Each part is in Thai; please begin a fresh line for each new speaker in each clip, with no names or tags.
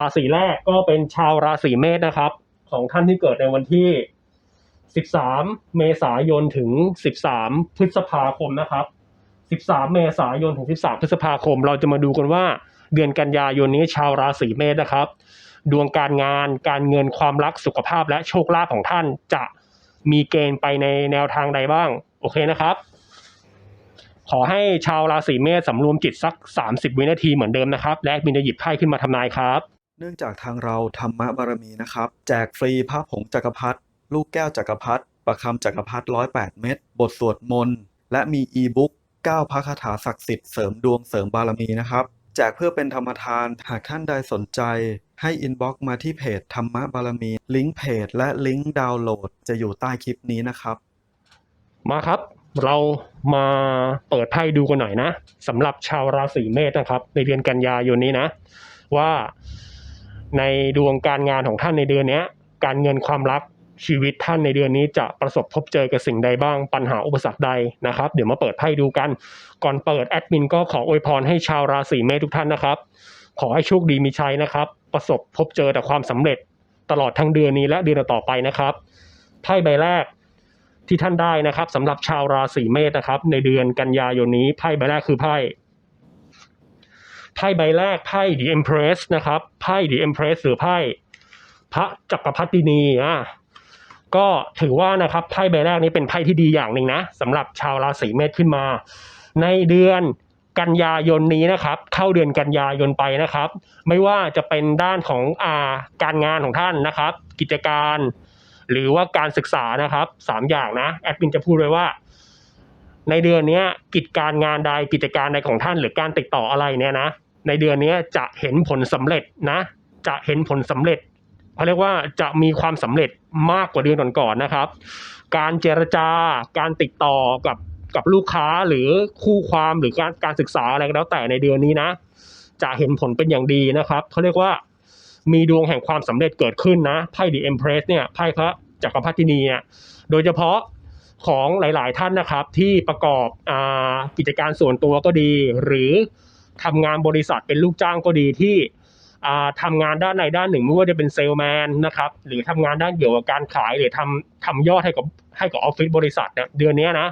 ราศีแรกก็เป็นชาวราศีเมษนะครับ ของท่านที่เกิดในวันที่ 13 เมษายนถึง 13 พฤษภาคมนะครับ 13 เมษายนถึง 13 พฤษภาคม เราจะมาดูกันว่าเดือนกันยายนนี้ชาวราศีเมษนะครับ ดวงการงานการเงินความรักสุขภาพและโชคลาภของท่านจะมีเกณฑ์ไปในแนวทางใดบ้าง โอเคนะครับ ขอให้ชาวราศีเมษสำรวมจิตสัก 30 วินาทีเหมือนเดิมนะครับ และบินจะหยิบไพ่ขึ้นมาทำนายครับ
นื่องจากทางเราธรรมบารมีนะครับ แจกฟรีพระผงจักรพรรดิลูกแก้วจักรพรรดิประคำจักรพรรดิ108เม็ดบทสวดมนต์ และมีอีบุ๊ก9พระคาถาศักดิ์สิทธิ์เสริมดวงเสริมบารมีนะครับแจกเพื่อเป็นธรรมทานหากท่านใดสนใจ ให้อินบ็อกซ์มาที่เพจธรรมบารมี ลิงก์เพจและลิงก์ดาวน์โหลดจะอยู่ใต้คลิปนี้นะครับ
มาครับ เรามาเปิดไพ่ดูกันหน่อยนะสำหรับชาวราศีเมษนะครับ ในเดือนกันยายนนี้นะ ว่า ในดวงการงานของท่านในเดือนนี้การเงินความรักชีวิตท่านในเดือนนี้จะประสบพบเจอกับสิ่งใดบ้างปัญหาอุปสรรคใดนะครับ เดี๋ยวมาเปิดไพ่ดูกัน ก่อนเปิดแอดมินก็ขออวยพรให้ชาวราศีเมษทุกท่านนะครับ ขอให้โชคดีมีชัยนะครับ ประสบพบเจอแต่ความสำเร็จตลอดทั้งเดือนนี้และเดือนต่อไปนะครับไพ่ใบแรกที่ท่านได้นะครับสำหรับชาวราศีเมษนะครับ ในเดือนกันยายนนี้ไพ่ใบแรกคือไพ่ ไพ่ใบแรกไพ่ The Empress นะครับไพ่ The Empress หรือไพ่พระจักรพรรดินีอะก็ถือว่านะครับไพ่ใบแรกนี้เป็นไพ่ที่ดีอย่างหนึ่งนะสำหรับชาวราศีเมษขึ้นมา ในเดือนกันยายนนี้นะครับ เข้าเดือนกันยายนไปนะครับ ไม่ว่าจะเป็นด้านของอาการงานของท่านนะครับ กิจการ หรือว่าการศึกษานะครับสามอย่างนะแอดมินจะพูดไว้ว่า ในเดือนนี้กิจการงานใดกิจการใดของท่าน หรือการติดต่ออะไรเนี่ยนะ ในเดือนนี้จะเห็นผลสำเร็จนะ จะเห็นผลสำเร็จเขาเรียกว่าจะมีความสำเร็จมากกว่าเดือนก่อนๆนะครับ การเจรจาการติดต่อกับกับลูกค้าหรือคู่ความหรือการการศึกษาอะไรก็แล้วแต่ในเดือนนี้นะ จะเห็นผลเป็นอย่างดีนะครับเขาเรียกว่ามีดวงแห่งความสำเร็จเกิดขึ้นนะไพ่ The Empress เนี่ยไพ่พระจักรพรรดินีเนี่ยโดยเฉพาะของหลาย ๆ ท่านนะครับที่ประกอบอากิจการส่วนตัวก็ดี หรือ ทำงานบริษัทเป็นลูกจ้างก็ดีที่อ่าทำงานด้านใดด้านหนึ่งไม่ว่าจะเป็นเซลแมนนะครับหรือทำงานด้านเกี่ยวกับการขายหรือทำทำยอดให้กับให้กับออฟฟิศบริษัทเนี่ยเดือนนี้นะ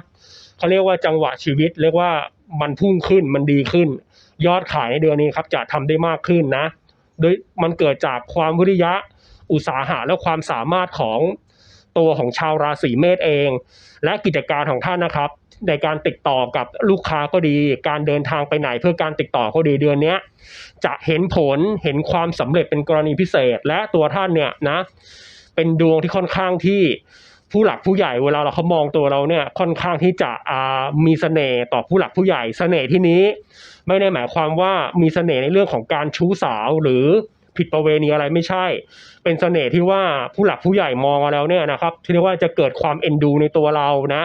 เขาเรียกว่าจังหวะชีวิต เรียกว่ามันพุ่งขึ้นมันดีขึ้น ยอดขายในเดือนนี้ครับจะทำได้มากขึ้นนะ โดยมันเกิดจากความวิริยะอุตสาหะและความสามารถของตัวของชาวราศีเมษเอง และกิจการของท่านนะครับ ในการติดต่อกับลูกค้าก็ดี การเดินทางไปไหนเพื่อการติดต่อก็ดีเดือนนี้จะเห็นผลเห็นความสำเร็จเป็นกรณีพิเศษ และตัวท่านเนี่ยนะเป็นดวงที่ค่อนข้างที่ผู้หลักผู้ใหญ่เวลาเราเขามองตัวเราเนี่ยค่อนข้างที่จะมีเสน่ห์ต่อผู้หลักผู้ใหญ่เสน่ห์ที่นี้ ไม่ได้หมายความว่ามีเสน่ห์ในเรื่องของการชู้สาวหรือ ผิดประเวณีอะไรไม่ใช่ เป็นเสน่ห์ที่ว่าผู้หลักผู้ใหญ่มองมาแล้วเนี่ยนะครับที่เรียกว่าจะเกิดความเอ็นดูในตัวเรานะ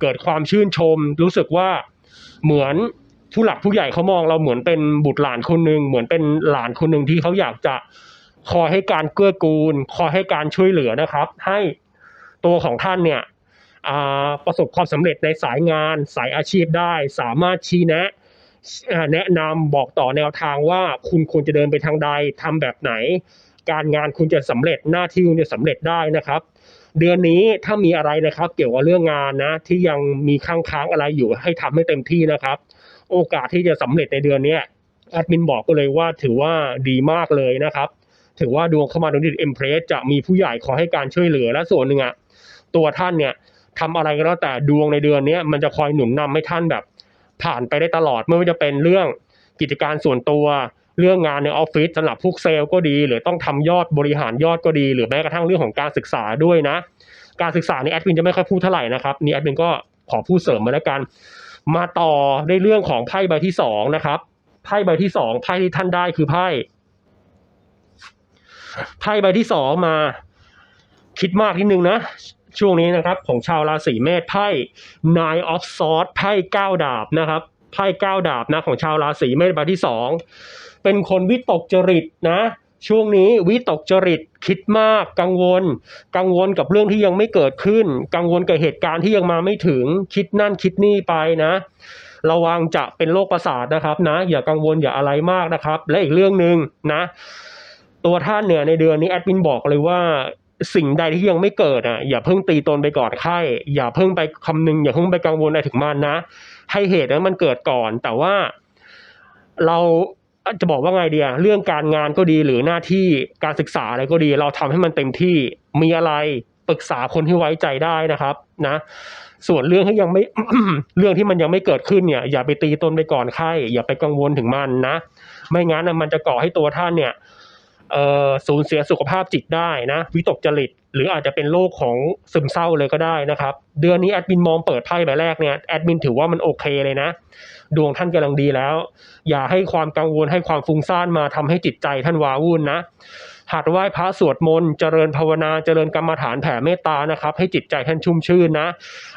เกิดความชื่นชม รู้สึกว่าเหมือนผู้หลักผู้ใหญ่เขามองเราเหมือนเป็นบุตรหลานคนหนึ่งเหมือนเป็นหลานคนหนึ่งที่เขาอยากจะคอยให้การเกื้อกูล คอยให้การช่วยเหลือนะครับ ให้ตัวของท่านเนี่ยประสบความสำเร็จในสายงานสายอาชีพได้ สามารถชี้แนะ แนะนำบอกต่อแนวทางว่าคุณควรจะเดินไปทางใดทำแบบไหน การงานคุณจะสำเร็จหน้าที่คุณจะสำเร็จได้นะครับ เดือนนี้ถ้ามีอะไรนะครับ เกี่ยวกับเรื่องงานนะ ที่ยังมีค้างค้างอะไรอยู่ให้ทำให้เต็มที่นะครับ โอกาสที่จะสำเร็จในเดือนนี้แอดมินบอกก็เลยว่าถือว่าดีมากเลยนะครับถือว่าดวงเข้ามาดวงดิเอ็มเพรสจะมีผู้ใหญ่ขอให้การช่วยเหลือและส่วนหนึ่งอะตัวท่านเนี่ยทำอะไรก็แล้วแต่ดวงในเดือนนี้มันจะคอยหนุนนำให้ท่านแบบ ผ่านไปได้ตลอดไม่ว่าจะเป็นเรื่องกิจการส่วนตัว เรื่องงานในออฟฟิศสำหรับพวกเซลล์ก็ดี หรือต้องทำยอดบริหารยอดก็ดี หรือแม้กระทั่งเรื่องของการศึกษาด้วยนะ การศึกษานี่แอดมินจะไม่ค่อยพูดเท่าไหร่นะครับนี่แอดมินก็ขอพูดเสริมมาแล้วกัน มาต่อในเรื่องของไพ่ใบที่สองนะครับไพ่ใบที่สองไพ่ที่ท่านได้คือไพ่ไพ่ใบที่สองมาคิดมากนิดนึงนะ ช่วงนี้นะครับของชาวราศีเมษไพ่ Nine of Swords ไพ่เก้าดาบนะครับไพ่เก้าดาบนะของชาวราศีเมษใบที่สองเป็นคนวิตกจริตนะช่วงนี้วิตกจริตคิดมากกังวล กังวลกับเรื่องที่ยังไม่เกิดขึ้น กังวลกับเหตุการณ์ที่ยังมาไม่ถึง คิดนั่นคิดนี่ไปนะ ระวังจะเป็นโรคประสาทนะครับนะ อย่ากังวลอย่าอะไรมากนะครับ และอีกเรื่องหนึ่งนะ ตัวท่านเนี่ยในเดือนนี้แอดมินบอกเลยว่า สิ่งใดที่ยังไม่เกิดอะอย่าเพิ่งตีตนไปก่อนไข้ อย่าเพิ่งไปคำนึง อย่าเพิ่งไปกังวลอะไรถึงมันนะ ให้เหตุนั้นมันเกิดก่อน แต่ว่าเราจะบอกว่าไงเดียเรื่องการงานก็ดีหรือหน้าที่การศึกษาอะไรก็ดี เราทำให้มันเต็มที่มีอะไรปรึกษาคนที่ไว้ใจได้นะครับนะ ส่วนเรื่องที่ยังไม่เรื่องที่มันยังไม่เกิดขึ้นเนี่ย อย่าไปตีตนไปก่อนไข้ อย่าไปกังวลถึงมันนะ ไม่งั้นมันจะก่อให้ตัวท่านเนี่ย สูญเสียสุขภาพจิตได้นะวิตกจริต หรืออาจจะเป็นโรคของซึมเศร้าเลยก็ได้นะครับ เดือนนี้แอดมินมองเปิดไพ่ใบแรกเนี่ยแอดมินถือว่ามันโอเคเลยนะ ดวงท่านกำลังดีแล้ว อย่าให้ความกังวลให้ความฟุ้งซ่านมาทำให้จิตใจท่านวาวุ่นนะหัดไหว้พระสวดมนต์เจริญภาวนาเจริญกรรมฐานแผ่เมตตานะครับ ให้จิตใจท่านชุ่มชื่นนะ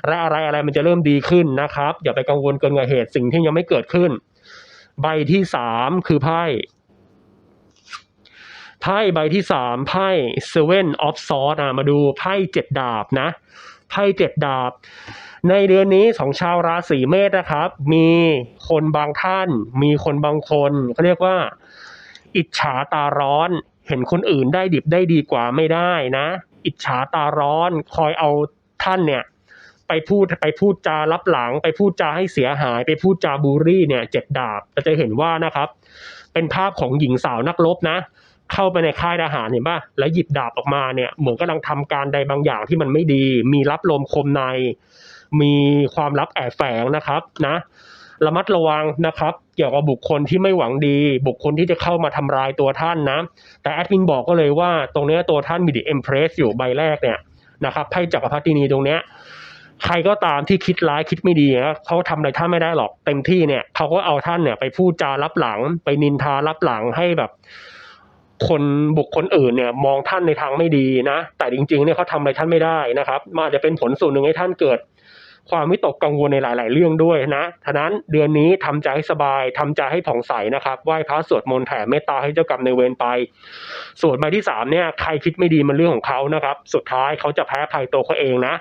และอะไรอะไรมันจะเริ่มดีขึ้นนะครับ อย่าไปกังวลเกินกว่าเหตุสิ่งที่ยังไม่เกิดขึ้น ใบที่สามคือไพ่ ไพ่ใบที่สามไพ่ seven of swords อะมาดูไพ่เจ็ดดาบนะไพ่เจ็ดดาบ ในเดือนนี้ของชาวราศีเมษนะครับ มีคนบางท่าน มีคนบางคนเขาเรียกว่า อิจฉาตาร้อน เห็นคนอื่นได้ดิบได้ดีกว่าไม่ได้นะ อิจฉาตาร้อนคอยเอาท่านเนี่ยไปพูดไปพูดจารับหลัง ไปพูดจาให้เสียหาย ไปพูดจาบูลลี่เนี่ยเจ็ดดาบเราจะเห็นว่านะครับ เป็นภาพของหญิงสาวนักรบนะ เข้าไปในค่ายทหารเห็นป่ะแล้วหยิบดาบออกมาเนี่ยเหมือนกำลังทำการใดบางอย่างที่มันไม่ดี มีรับลมคมใน มีความลับแอบแฝงนะครับนะระมัดระวังนะครับ เกี่ยวกับบุคคลที่ไม่หวังดี บุคคลที่จะเข้ามาทำร้ายตัวท่านนะ แต่แอดมินบอกก็เลยว่าตรงเนี้ยตัวท่านมีดิเอ็มเพรสอยู่ใบแรกเนี่ยนะครับไพ่จักรพรรดินีตรงเนี้ยใครก็ตามที่คิดร้ายคิดไม่ดีนะเขาทำอะไรท่านไม่ได้หรอกเต็มที่เนี่ยเขาก็เอาท่านเนี่ยไปพูดจารับหลัง ไปนินทารับหลังให้แบบ คนบุคคลอื่นเนี่ยมองท่านในทางไม่ดีนะ แต่จริงๆเนี่ยเขาทำอะไรท่านไม่ได้นะครับมันอาจจะเป็นผลส่วนหนึ่งให้ท่านเกิด ความวิตกกังวลในหลาย ๆ เรื่องด้วยนะฉะนั้นเดือนนี้ทำใจให้สบายทำใจให้ผ่องใสนะครับไหว้พระสวดมนต์แผ่เมตตาให้เจ้ากรรมในเวรไปส่วนใบที่สามเนี่ยใครคิดไม่ดีมันเรื่องของเขานะครับ สุดท้ายเขาจะแพ้ภัยตัวเขาเองนะ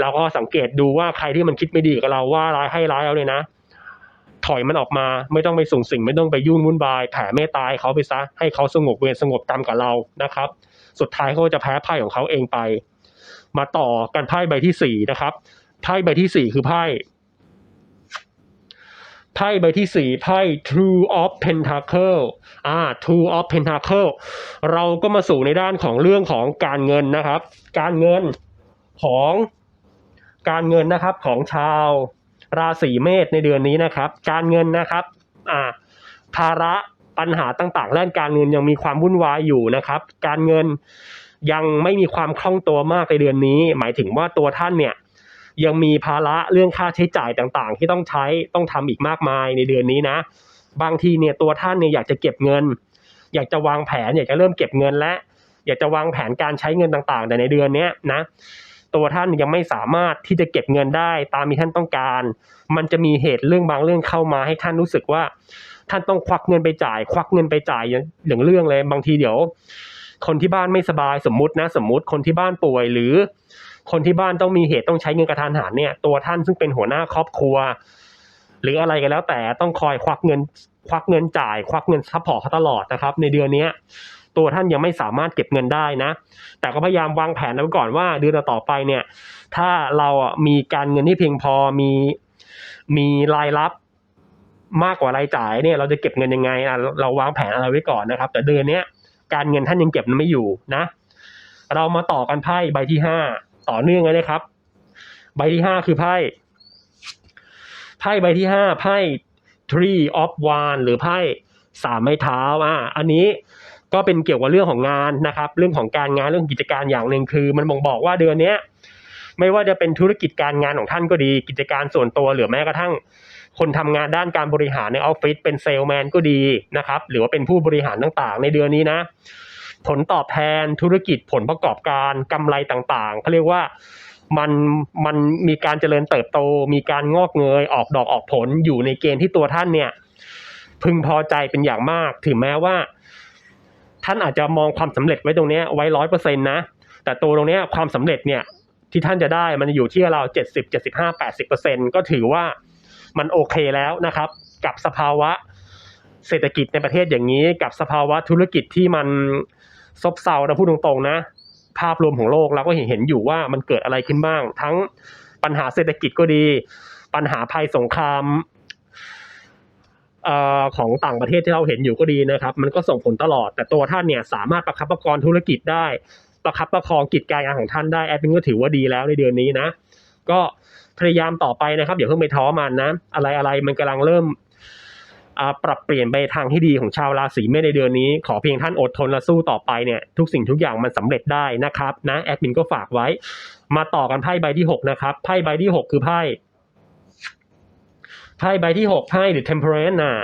เราก็สังเกตดูว่าใครที่มันคิดไม่ดีกับเราว่าร้ายให้ร้ายเอาเลยนะ ถอยมันออกมา ไม่ต้องไปส่งสิ่งไม่ต้องไปยุ่งวุ่นวายแผ่เมตตาให้เขาไปซะให้เขาสงบเวรสงบกรรมกับเรานะครับ สุดท้ายเขาจะแพ้ไพ่ของเขาเองไป มาต่อกันไพ่ใบที่สี่นะครับไพ่ใบที่สี่คือไพ่ไพ่ใบที่สี่ไพ่ True of Pentacle อ่า True of Pentacle เราก็มาสู่ในด้านของเรื่องของการเงินนะครับ การเงินของการเงินนะครับของชาว ราศีเมษในเดือนนี้นะครับ การเงินนะครับอ่าภาระปัญหาต่างๆด้านการเงินยังมีความวุ่นวายอยู่นะครับ การเงินยังไม่มีความคล่องตัวมากในเดือนนี้ หมายถึงว่าตัวท่านเนี่ยยังมีภาระเรื่องค่าใช้จ่ายต่างๆ ที่ต้องใช้ต้องทำอีกมากมายในเดือนนี้นะ บางทีเนี่ยตัวท่านเนี่ยอยากจะเก็บเงิน อยากจะวางแผน อยากจะเริ่มเก็บเงินและ อยากจะวางแผนการใช้เงินต่างๆ แต่ในเดือนนี้นะ ตัวท่านยังไม่สามารถที่จะเก็บเงินได้ตามที่ท่านต้องการ มันจะมีเหตุเรื่องบางเรื่องเข้ามาให้ท่านรู้สึกว่า ท่านต้องควักเงินไปจ่าย ควักเงินไปจ่ายอย่างอย่างเรื่องเลย บางทีเดี๋ยว คนที่บ้านไม่สบายสมมตินะ สมมติคนที่บ้านป่วยหรือ คนที่บ้านต้องมีเหตุต้องใช้เงินกระทานหันเนี่ยตัวท่านซึ่งเป็นหัวหน้าครอบครัว หรืออะไรกันแล้วแต่ต้องคอยควักเงิน ควักเงินจ่าย ควักเงินซัพพอร์ตเขาตลอดนะครับ ในเดือนเนี้ย ตัวท่านยังไม่สามารถเก็บเงินได้นะ แต่ก็พยายามวางแผนไว้ก่อนว่าเดือนต่อไปเนี่ย ถ้าเราอะมีการเงินที่เพียงพอมีมีรายรับมากกว่ารายจ่ายเนี่ยเราจะเก็บเงินยังไงเราวางแผนอะไรไว้ก่อนนะครับ แต่เดือนนี้การเงินท่านยังเก็บไม่อยู่นะ เรามาต่อกันไพ่ใบที่ห้าต่อเนื่องเลยนะครับ ใบที่ห้าคือไพ่ไพ่ใบที่ห้าไพ่ three of one หรือไพ่สามไม้เท้าอะอันนี้ ก็เป็นเกี่ยวกับเรื่องของงานนะครับ เรื่องของการงานเรื่องกิจการอย่างหนึ่งคือ มันบ่งบอกว่าเดือนนี้ไม่ว่าจะเป็นธุรกิจการงานของท่านก็ดี กิจการส่วนตัวหรือแม้กระทั่ง คนทำงานด้านการบริหารในออฟฟิศเป็นเซลแมนก็ดีนะครับ หรือว่าเป็นผู้บริหารต่างๆ ในเดือนนี้นะ ผลตอบแทนธุรกิจผลประกอบการกำไรต่างๆเขาเรียกว่ามันมันมีการเจริญเติบโต มีการงอกเงยออกดอกออกผลอยู่ในเกณฑ์ที่ตัวท่านเนี่ย พึงพอใจเป็นอย่างมาก ถึงแม้ว่า ท่านอาจจะมองความสำเร็จไว้ตรงนี้ไว้ร้อยเปอร์เซ็นต์นะ แต่ตัวตรงนี้ความสำเร็จเนี่ยที่ท่านจะได้มันจะอยู่ที่เราเจ็ดสิบเจ็ดสิบห้าแปดสิบเปอร์เซ็นก็ถือว่ามันโอเคแล้วนะครับ กับสภาวะเศรษฐกิจในประเทศอย่างนี้ กับสภาวะธุรกิจที่มันซบเซานะพูดตรงๆนะ ภาพรวมของโลกเราก็เห็นเห็นอยู่ว่ามันเกิดอะไรขึ้นบ้าง ทั้งปัญหาเศรษฐกิจก็ดี ปัญหาภัยสงคราม ของต่างประเทศที่เราเห็นอยู่ก็ดีนะครับ มันก็ส่งผลตลอด แต่ตัวท่านเนี่ยสามารถประคับประคองธุรกิจได้ ประคับประคองกิจการงานของท่านได้แอดมินก็ถือว่าดีแล้วในเดือนนี้นะ ก็พยายามต่อไปนะครับอย่าเพิ่งไปท้อมันนะ อะไรอะไรมันกำลังเริ่มปรับเปลี่ยนไปทางที่ดีของชาวราศีเมษในเดือนนี้ ขอเพียงท่านอดทนและสู้ต่อไปเนี่ยทุกสิ่งทุกอย่างมันสำเร็จได้นะครับนะแอดมินก็ฝากไว้ มาต่อกันไพ่ใบที่หกนะครับไพ่ใบที่หกคือไพ่ ไพ่ใบที่หกไพ่ The Temperance น่ะ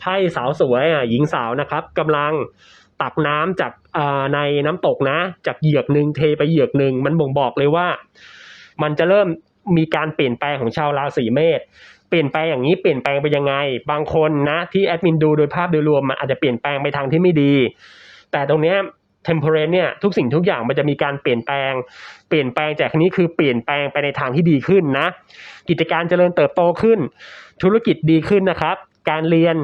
ไพ่สาวสวยอะหญิงสาวนะครับกำลังตักน้ำจากในน้ำตกนะ จากเหยือกหนึ่งเทไปเหยือกหนึ่งมันบ่งบอกเลยว่า มันจะเริ่มมีการเปลี่ยนแปลงของชาวราศีเมษเปลี่ยนแปลงอย่างนี้เปลี่ยนแปลงไปยังไง บางคนนะที่แอดมินดูโดยภาพโดยรวมมันอาจจะเปลี่ยนแปลงไปทางที่ไม่ดี แต่ตรงเนี้ย temporary เนี่ยทุกสิ่งทุกอย่างมันจะมีการเปลี่ยนแปลง เปลี่ยนแปลงจากนี้คือเปลี่ยนแปลงไปในทางที่ดีขึ้นนะ กิจการเจริญเติบโตขึ้น ธุรกิจดีขึ้นนะครับ การเรียน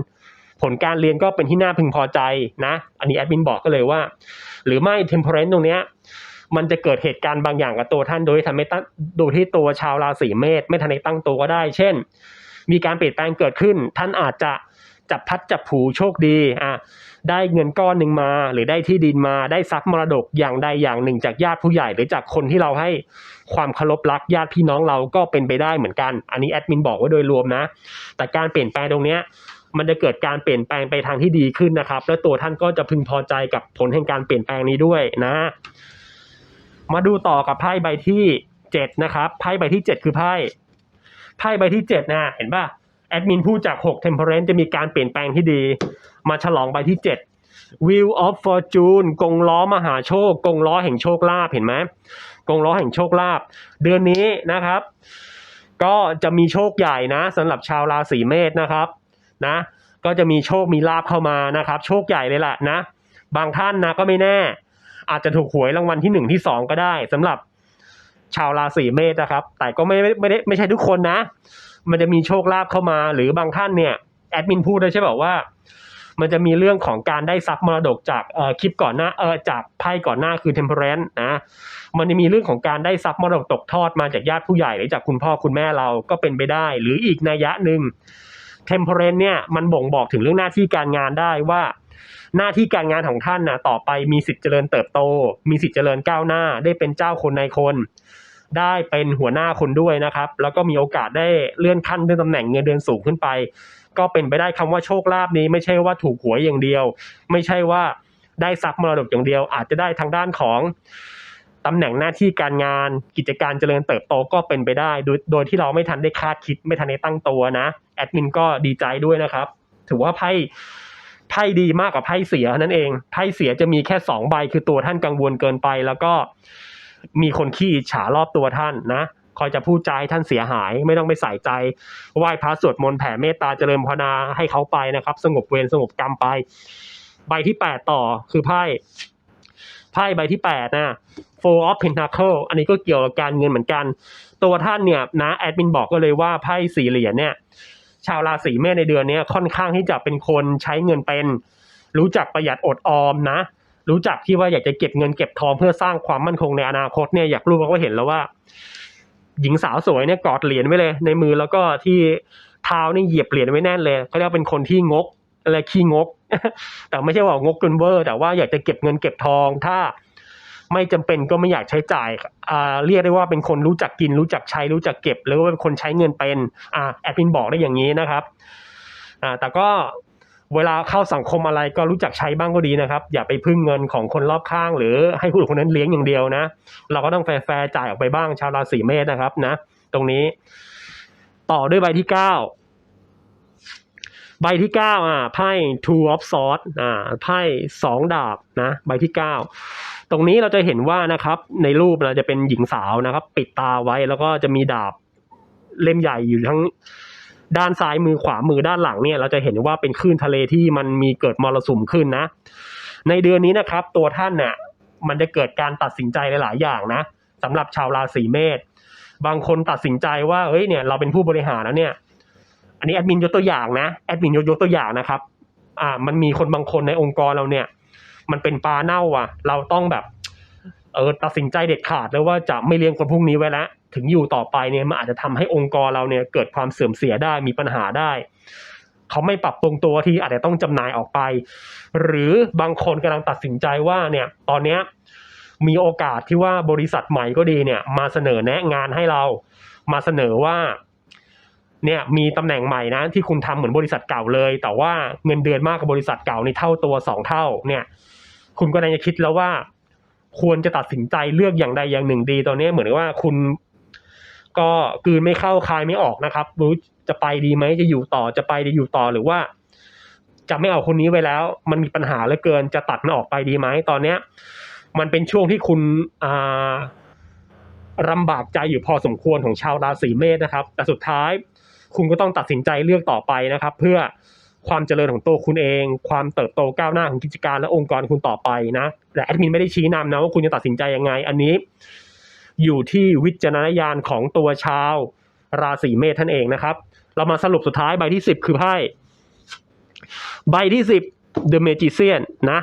ผลการเรียนก็เป็นที่น่าพึงพอใจนะ อันนี้แอดมินบอกก็เลยว่า หรือไม่ temporary ตรงเนี้ยมันจะเกิดเหตุการณ์บางอย่างกับตัวท่านโดยทำให้ตั้งโดยที่ตัวชาวราศีเมษไม่ทันได้ตั้งตัวก็ได้ เช่น มีการเปลี่ยนแปลงเกิดขึ้น ท่านอาจจะ จับพัดจับผูโชคดีอะได้เงินก้อนหนึ่งมา หรือได้ที่ดินมาได้ทรัพย์มรดกอย่างใดอย่างหนึ่งจากญาติผู้ใหญ่ หรือจากคนที่เราให้ความเคารพรักญาติพี่น้องเราก็เป็นไปได้เหมือนกัน อันนี้แอดมินบอกไว้โดยรวมนะ แต่การเปลี่ยนแปลงตรงเนี้ยมันจะเกิดการเปลี่ยนแปลงไปทางที่ดีขึ้นนะครับ และตัวท่านก็จะพึงพอใจกับผลแห่งการเปลี่ยนแปลงนี้ด้วยนะ มาดูต่อกับไพ่ใบที่เจ็ดนะครับไพ่ใบที่เจ็ดคือไพ่ไพ่ใบที่เจ็ดนะเห็นป่ะ แอดมินพูดจากหก temperance จะมีการเปลี่ยนแปลงที่ดี มาฉลองใบที่เจ็ด wheel of fortune กงล้อมหาโชค กงล้อแห่งโชคลาภเห็นไหมกงล้อแห่งโชคลาภเดือนนี้นะครับ ก็จะมีโชคใหญ่นะสำหรับชาวราศีเมษนะครับนะก็จะมีโชคมีลาภเข้ามานะครับ โชคใหญ่เลยแหละนะ บางท่านนะก็ไม่แน่ อาจจะถูกหวยรางวัลที่หนึ่งที่สองก็ได้สำหรับชาวราศีเมษนะครับ แต่ก็ไม่ไม่ได้ไม่ใช่ทุกคนนะ มันจะมีโชคลาภเข้ามา หรือบางท่านเนี่ยแอดมินพูดได้ใช่แบบว่า มันจะมีเรื่องของการได้ทรัพย์มรดกจากคลิปก่อนหน้าเออจากไพ่ก่อนหน้าคือ temperance นะมันจะมีเรื่องของการได้ทรัพย์มรดกตกทอดมาจากญาติผู้ใหญ่หรือจากคุณพ่อคุณแม่เราก็เป็นไปได้ หรืออีกนัยยะหนึ่ง temperance เนี่ยมันบ่งบอกถึงเรื่องหน้าที่การงานได้ว่าหน้าที่การงานของท่านนะต่อไปมีสิทธิ์เจริญเติบโต มีสิทธิ์เจริญก้าวหน้า ได้เป็นเจ้าคนในคน ได้เป็นหัวหน้าคนด้วยนะครับ แล้วก็มีโอกาสได้เลื่อนขั้นเลื่อนตำแหน่งเงินเดือนสูงขึ้นไป ก็เป็นไปได้คำว่าโชคลาภนี้ไม่ใช่ว่าถูกหวยอย่างเดียว ไม่ใช่ว่าได้ทรัพย์มรดกอย่างเดียว อาจจะได้ทางด้านของตำแหน่งหน้าที่การงานกิจการเจริญเติบโตก็เป็นไปได้ โดยโดยที่เราไม่ทันได้คาดคิดไม่ทันได้ตั้งตัวนะแอดมินก็ดีใจด้วยนะครับ ถือว่าไพ่ไพ่ดีมากกว่าไพ่เสียนั่นเองไพ่เสียจะมีแค่สองใบคือตัวท่านกังวลเกินไปแล้วก็ มีคนขี้ฉารอบตัวท่านนะคอยจะพูดใจาให้ท่านเสียหาย ไม่ต้องไปใส่ใจไหว้พระสวดมนต์แผ่เมตตาเจริญภาวนาให้เขาไปนะครับ สงบเวรสงบกรรมไป ใบที่แปดต่อคือไพ่ไพ่ใบที่แปดนะ Four of Pentacle อันนี้ก็เกี่ยวกับการเงินเหมือนกัน ตัวท่านเนี่ยนะแอดมินบอกก็เลยว่าไพ่สี่เหรียญเนี่ย ชาวราศีเมษในเดือนนี้ค่อนข้างที่จะเป็นคนใช้เงินเป็น รู้จักประหยัดอดออมนะ รู้จักที่ว่าอยากจะเก็บเงินเก็บทองเพื่อสร้างความมั่นคงในอนาคตเนี่ยอยากรู้ก็เห็นแล้วว่า หญิงสาวสวยเนี่ยกอดเหรียญไว้เลย ในมือแล้วก็ที่เท้านี่เหยียบเหรียญไว้แน่นเลยเขาเรียกว่าเป็นคนที่งกอะไรขี้งก แต่ไม่ใช่ว่างกจนเวอร์ แต่ว่าอยากจะเก็บเงินเก็บทองถ้าไม่จำเป็นก็ไม่อยากใช้จ่ายอ่าเรียกได้ว่าเป็นคนรู้จักกิน รู้จักใช้รู้จักเก็บ หรือว่าเป็นคนใช้เงินเป็นอ่าแอดมินบอกได้อย่างนี้นะครับอ่าแต่ก็ เวลาเข้าสังคมอะไรก็รู้จักใช้บ้างก็ดีนะครับ อย่าไปพึ่งเงินของคนรอบข้าง หรือให้คนอื่นคนนั้นเลี้ยงอย่างเดียวนะ เราก็ต้องแฟร์ๆจ่ายออกไปบ้างชาวราศีเมษนะครับนะ ตรงนี้ ต่อด้วยใบที่เก้าใบที่เก้าอ่าไพ่ two of swords อ่าไพ่สองดาบนะใบที่เก้าตรงนี้เราจะเห็นว่านะครับในรูปเราจะเป็นหญิงสาวนะครับ ปิดตาไว้แล้วก็จะมีดาบเล่มใหญ่อยู่ทั้ง ด้านซ้ายมือขวามือด้านหลังเนี่ยเราจะเห็นว่าเป็นคลื่นทะเลที่มันมีเกิดมรสุมขึ้นนะ ในเดือนนี้นะครับ ตัวท่านเน่ะมันจะเกิดการตัดสินใจหลาย ๆ อย่างนะสำหรับชาวราศีเมษบางคนตัดสินใจว่าเฮ้ยเนี่ยเราเป็นผู้บริหารแล้วเนี่ย อันนี้แอดมินยกตัวอย่างนะแอดมินยกยกตัวอย่างนะครับ อ่า มันมีคนบางคนในองค์กรเราเนี่ย มันเป็นปลาเน่าอะ เราต้องแบบ เออตัดสินใจเด็ดขาดเลยว่าจะไม่เลี้ยงคนพวกนี้ไว้แล้ว ถึงอยู่ต่อไปเนี่ยมันอาจจะทำให้องค์กรเราเนี่ยเกิดความเสื่อมเสียได้มีปัญหาได้เขาไม่ปรับปรุงตัวที่อาจจะต้องจำหน่ายออกไป หรือบางคนกำลังตัดสินใจว่าเนี่ยตอนเนี้ยมีโอกาสที่ว่าบริษัทใหม่ก็ดีเนี่ย มาเสนอแนะงานให้เรา มาเสนอว่า เนี่ยมีตำแหน่งใหม่นะ ที่คุณทำเหมือนบริษัทเก่าเลย แต่ว่าเงินเดือนมากกว่าบริษัทเก่าในเท่าตัวสองเท่า เนี่ย คุณก็น่าจะคิดแล้วว่า ควรจะตัดสินใจเลือกอย่างใดอย่างหนึ่งดีตอนนี้เหมือนกับว่าคุณ ก็กืนไม่เข้าคายไม่ออกนะครับรู้จะไปดีไหมจะอยู่ต่อจะไปจะอยู่ต่อหรือว่า จะไม่เอาคนนี้ไว้แล้ว มันมีปัญหาเหลือเกินจะตัดมันออกไปดีไหมตอนเนี้ย มันเป็นช่วงที่คุณอ่าลำบากใจอยู่พอสมควรของชาวราศีเมษนะครับ แต่สุดท้ายคุณก็ต้องตัดสินใจเลือกต่อไปนะครับ เพื่อความเจริญของตัวคุณเอง ความเติบโตก้าวหน้าของกิจการและองค์กรคุณต่อไปนะแต่แอดมินไม่ได้ชี้นำนะว่าคุณจะตัดสินใจยังไง อันนี้ อยู่ที่วิจารณญาณของตัวชาว ราศีเมษท่านเองนะครับ เรามาสรุปสุดท้ายใบที่สิบคือไพ่ใบที่สิบ The Magician นะ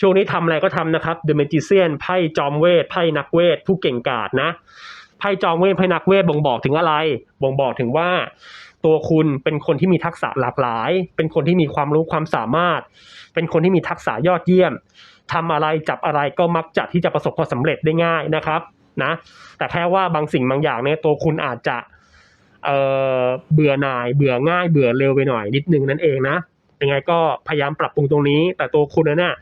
ช่วงนี้ทำอะไรก็ทำนะครับ The Magician ไพ่จอมเวทไพ่นักเวทผู้เก่งกาจนะไพ่จอมเวทไพ่นักเวทบ่งบอกถึงอะไร บ่งบอกถึงว่า ตัวคุณเป็นคนที่มีทักษะหลากหลาย เป็นคนที่มีความรู้ความสามารถ เป็นคนที่มีทักษะยอดเยี่ยมทำอะไรจับอะไรก็มักจะที่จะประสบความสำเร็จได้ง่ายนะครับ นะ แต่แค่ว่าบางสิ่งบางอย่างเนี่ยตัวคุณอาจจะเอ่อเบื่อหน่าย เบื่อง่าย เบื่อเร็วไปหน่อยนิดนึงนั่นเองนะ ยังไงก็พยายามปรับปรุงตรงนี้ แต่ตัวคุณนะเนี่ย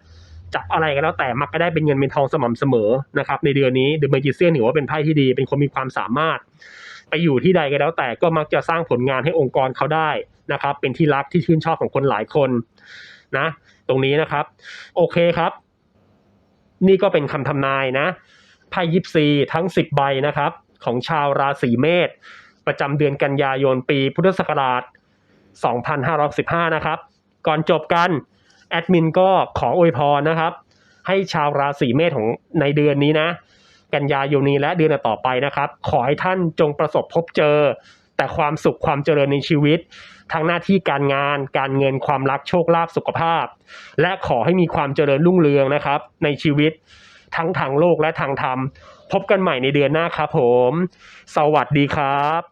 จับอะไรก็แล้วแต่มักก็ได้เป็นเงินเป็นทองสม่ำเสมอนะครับ ในเดือนนี้เดอะเมจิเซียนถือว่าเป็นไพ่ที่ดี เป็นคนมีความสามารถ ไปอยู่ที่ใดก็แล้วแต่ก็มักจะสร้างผลงานให้องค์กรเขาได้นะครับ เป็นที่รักที่ชื่นชอบของคนหลายคนนะ ตรงนี้นะครับ โอเคครับ นี่ก็เป็นคำทำนายนะ ไพ่ยิปซีทั้ง 10 ใบนะครับ ของชาวราศีเมษประจำเดือนกันยายนปีพุทธศักราช 2515 นะครับ ก่อนจบกัน แอดมินก็ขออวยพรนะครับ ให้ชาวราศีเมษของในเดือนนี้นะ กันยายนนี้และเดือนต่อไปนะครับ ขอให้ท่านจงประสบพบเจอ แต่ความสุขความเจริญในชีวิตทั้งหน้าที่การงาน การเงินความรักโชคลาภสุขภาพ และขอให้มีความเจริญรุ่งเรืองนะครับ ในชีวิต ทั้งทางโลกและทางธรรม พบกันใหม่ในเดือนหน้าครับผม สวัสดีครับ